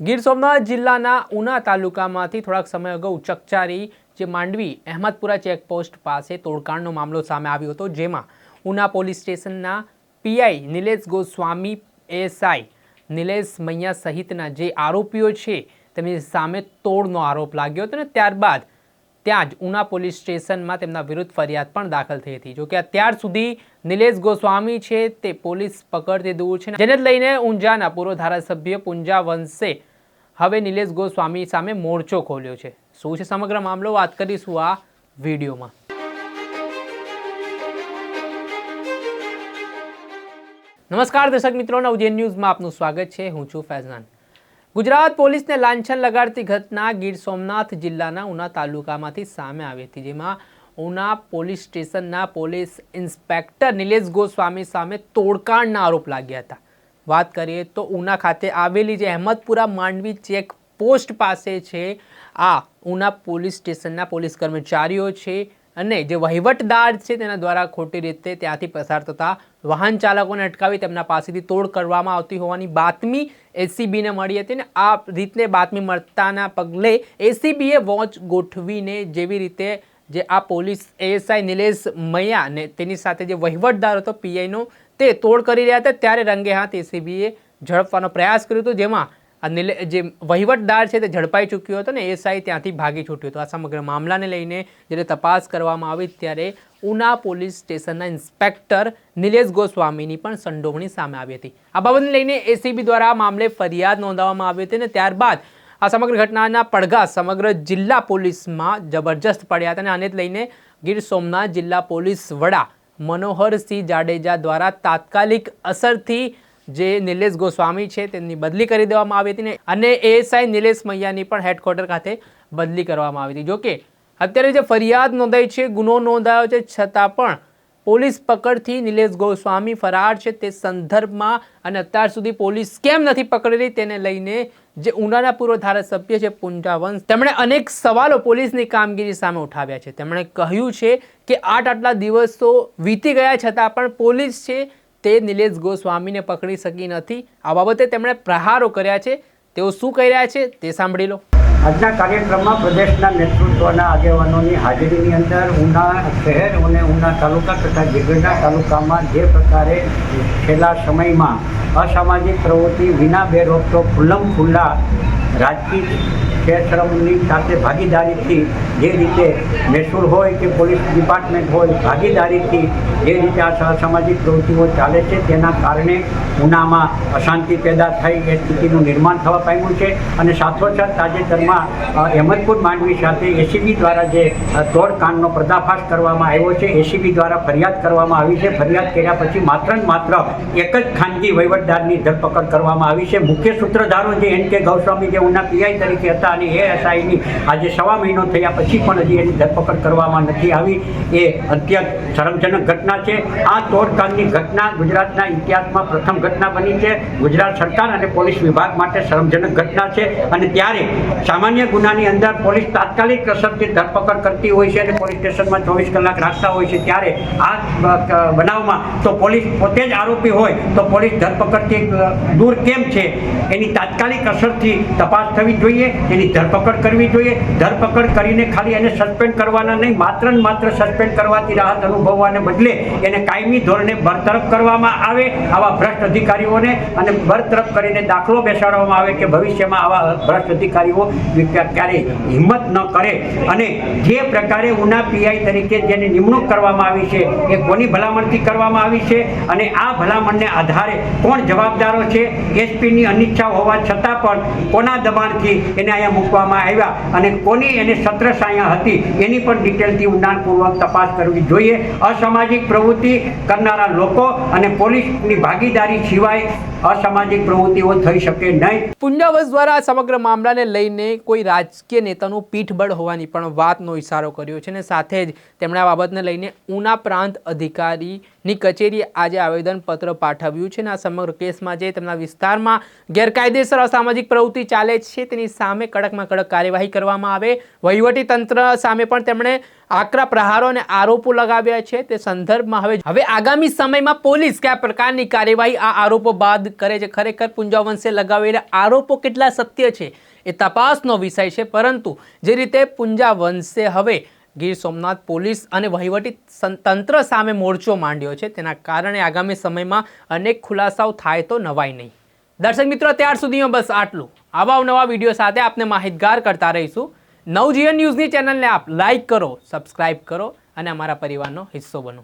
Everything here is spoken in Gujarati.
ગીર સોમનાથ જિલ્લાના ઉના તાલુકામાંથી થોડાક સમય અગાઉ ચકચારી જે માંડવી અહેમદપુરા ચેકપોસ્ટ પાસે તોડકાંડનો મામલો સામે આવ્યો હતો, જેમાં ઉના પોલીસ સ્ટેશનના પીઆઈ નિલેશ ગોસ્વામી, એએસઆઈ નિલેશ મૈયા સહિતના જે આરોપીઓ છે, તેમની સામે તોડનો આરોપ લાગ્યો હતો અને ત્યારબાદ ત્યાં જ ઉના પોલીસ સ્ટેશનમાં તેમના વિરુદ્ધ ફરિયાદ પણ દાખલ થઈ હતી. જોકે અત્યાર સુધી નિલેશ ગોસ્વામી છે તે પોલીસ પકડથી દૂર છે. જેને લઈને ઊંઝાના પૂર્વ ધારાસભ્ય પુંજા વંશે હવે નિલેશ ગોસ્વામી સામે મોરચો ખોલ્યો છે. શું છે સમગ્ર મામલો? વાત કરીશું આ વિડીયોમાં. નમસ્કાર દર્શક મિત્રો નવજેન ન્યૂઝમાં આપનું સ્વાગત છે. હું છું ફૈઝાન. ગુજરાત પોલીસને લાંછન લગાડતી ઘટના ગીર સોમનાથ જિલ્લાના ઉના તાલુકામાંથી સામે આવી હતી, જેમાં ઉના પોલીસ સ્ટેશનના પોલીસ ઇન્સ્પેક્ટર નિલેશ ગોસ્વામી સામે તોડકાણના આરોપ લાગ્યા હતા. વાત કરીએ તો ઉના ખાતે આવેલી જે અહેમદપુરા માંડવી ચેક પોસ્ટ પાસે છે, આ ઉના પોલીસ સ્ટેશનના પોલીસ કર્મચારીઓ છે. અને જે વહીવટદાર છે તેના દ્વારા ખોટી રીતે ત્યાંથી પસાર થતા વાહન ચાલકોને અટકાવી તેમના પાસેથી તોડ કરવામાં આવતી હોવાની બાતમી એસીબીને મળી હતી ને આ રીતને બાતમી મળતાના પગલે એસીબીએ વોચ ગોઠવીને જેવી રીતે જે આ પોલીસ એએસઆઈ નિલેશ મૈયા ને તેની સાથે જે વહીવટદાર હતો પીઆઈનો તે તોડ કરી રહ્યા હતા. ત્યારે રંગે હાથ એસીબીએ ઝડપવાનો પ્રયાસ કર્યો હતો, જેમાં આ નિલે, જે વહીવટદાર છે તે ઝડપાઈ ચૂક્યો હતો ને એસઆઈ ત્યાંથી ભાગી છૂટ્યો હતો. આ સમગ્ર મામલાને લઈને જ્યારે તપાસ કરવામાં આવી ત્યારે ઉના પોલીસ સ્ટેશનના ઇન્સ્પેક્ટર નિલેશ ગોસ્વામીની પણ સંડોવણી સામે આવી હતી. આ બાબતને લઈને એસીબી દ્વારા મામલે ફરિયાદ નોંધાવવામાં આવી હતી અને ત્યારબાદ આ સમગ્ર ઘટનાના પડઘા સમગ્ર જિલ્લા પોલીસમાં જબરજસ્ત પડ્યા હતા અને આને લઈને ગીર સોમનાથ જિલ્લા પોલીસ વડા મનોહરસિંહ જાડેજા દ્વારા તાત્કાલિક અસરથી જે નિલેશ ગોસ્વામી છે તેમની બદલી કરી દેવામાં આવી હતી ને અને એએસઆઈ નિલેશ મૈયાની પણ હેડક્વાર્ટર ખાતે બદલી કરવામાં આવી હતી. જોકે અત્યારે જે ફરિયાદ નોંધાઈ છે, ગુનો નોંધાયો છે, છતાં પણ પોલીસ પકડથી નિલેશ ગોસ્વામી ફરાર છે તે સંદર્ભમાં અને અત્યાર સુધી પોલીસ કેમ નથી પકડેલી તેને લઈને જે ઉનાના પૂર્વ ધારાસભ્ય છે પુંજાવંશ તેમણે અનેક સવાલો પોલીસની કામગીરી સામે ઉઠાવ્યા છે. તેમણે કહ્યું છે કે આઠ આટલા દિવસો વીતી ગયા છતાં પણ પોલીસ છે તે નિલેશ ગોસ્વામીને પકડી શકી નથી. આ બાબતે તેમણે પ્રહારો કર્યા છે. તેઓ શું કહી રહ્યા છે તે સાંભળી લો. આજના કાર્યક્રમમાં પ્રદેશના નેતૃત્વના આગેવાનોની હાજરીની અંદર ઉના શહેર અને ઉના તાલુકા તથા ગીરગઢડા તાલુકામાં જે પ્રકારે છેલ્લા સમયમાં અસામાજિક પ્રવૃત્તિ વિના બે રોકટોક ખુલ્લમ ખુલ્લા રાજકીય ક્ષેત્રની સાથે ભાગીદારીથી જે રીતે મહેસૂલ હોય કે પોલીસ ડિપાર્ટમેન્ટ હોય ભાગીદારીથી જે રીતે આ અસામાજિક પ્રવૃત્તિઓ ચાલે છે, તેના કારણે ઉનામાં અશાંતિ પેદા થઈ એ સ્થિતિનું નિર્માણ થવા પામ્યું છે અને સાથોસાથ તાજેતરમાં અ, અહેમદપુર માંડવી સાથે એસીબી દ્વારા જે તોડકાંડનો પર્દાફાશ કરવામાં આવ્યો છે એસીબી દ્વારા ફરિયાદ કરવામાં આવી છે. ફરિયાદ કર્યા પછી માત્ર ને માત્ર એક જ ખાનગી વહીવટદારની ધરપકડ કરવામાં આવી છે. મુખ્ય સૂત્રધારો જે એન કે ગૌસ્વામી જે ઉના પીઆઈ તરીકે હતા અને એએસઆઈની આજે સવા મહિનો થયા પછી પણ હજી એની ધરપકડ કરવામાં નથી આવી. એ અત્યંત શરમજનક ઘટના છે. આ તોડકાંડની ઘટના ગુજરાતના ઇતિહાસમાં પ્રથમ ઘટના બની છે. ગુજરાત સરકાર અને પોલીસ વિભાગ માટે શરમજનક ઘટના છે અને ત્યારે સામાન્ય ગુનાની અંદર પોલીસ તાત્કાલિક અસરથી ધરપકડ કરતી હોય છે અને પોલીસ સ્ટેશનમાં ચોવીસ કલાક રાખતા હોય છે. ત્યારે આ બનાવમાં તો પોલીસ પોતે જ આરોપી હોય તો પોલીસ ધરપકડથી દૂર કેમ છે? એની તાત્કાલિક અસરથી તપાસ થવી જોઈએ, એની ધરપકડ કરવી જોઈએ. ધરપકડ કરીને ખાલી એને સસ્પેન્ડ કરવાના નહીં, માત્ર ને માત્ર સસ્પેન્ડ કરવાથી રાહત અનુભવવાને બદલે એને કાયમી ધોરણે બરતરફ કરવામાં આવે આવા ભ્રષ્ટ અધિકારીઓને અને બરતરફ કરીને દાખલો બેસાડવામાં આવે કે ભવિષ્યમાં આવા ભ્રષ્ટ અધિકારીઓ ક્યારેય હિંમત ન કરે અને જે પ્રકારે ઉના પીઆઈ તરીકે જેની નિમણૂક કરવામાં આવી છે, એ કોની ભલામણથી કરવામાં આવી છે અને આ ભલામણને આધારે કોણ જવાબદારો છે, એસપીની અનિચ્છા હોવા છતાં પણ કોના દબાણથી એને અહીંયા મૂકવામાં આવ્યા અને કોની એને છત્રછાયા હતી, એની પણ ડિટેલથી ઊંડાણપૂર્વક તપાસ કરવી જોઈએ. અસામાજિક પ્રવૃત્તિ કરનારા લોકો અને પોલીસની ભાગીદારી સિવાય અસામાજિક પ્રવૃત્તિઓ થઈ શકે નહીં. પુંજાવસ દ્વારા સમગ્ર મામલાને લઈને કોઈ રાજકીય નેતાનું પીઠબળ હોવાની પણ વાતનો ઇશારો કર્યો છે અને સાથે જ તેમણે આ બાબતને લઈને ઉના પ્રાંત અધિકારી ની કચેરીએ આજે આવેદનપત્ર પાઠવ્યું છે અને આ સમગ્ર કેસમાં જે તેમના વિસ્તારમાં ગેરકાયદેસર અસામાજિક પ્રવૃત્તિ ચાલે છે, તેની સામે કડકમાં કડક કાર્યવાહી કરવામાં આવે. વહીવટી તંત્ર સામે પણ તેમણે આકરા પ્રહારો અને આરોપો લગાવ્યા છે. તે સંદર્ભમાં હવે હવે આગામી સમયમાં પોલીસ કયા પ્રકારની કાર્યવાહી આ આરોપો બાદ કરે છે? ખરેખર પુંજાવંશે લગાવેલા આરોપો કેટલા સત્ય છે એ તપાસનો વિષય છે. પરંતુ જે રીતે પુંજાવંશે હવે ગીર સોમનાથ પોલીસ અને વહીવટી તંત્ર સામે મોરચો માંડ્યો છે. તેના કારણે આગામી સમયમાં અનેક ખુલાસાઓ થાય તો નવાય નહીં. દર્શક મિત્રો, ત્યાર સુધીમાં બસ આટલું. આવા નવા વીડિયો સાથે આપને માહિતગાર કરતા રહીશું. નવજીવન ન્યૂઝની ચેનલને આપ લાઈક કરો, સબસ્ક્રાઇબ કરો અને અમારા પરિવારનો હિસ્સો બનો.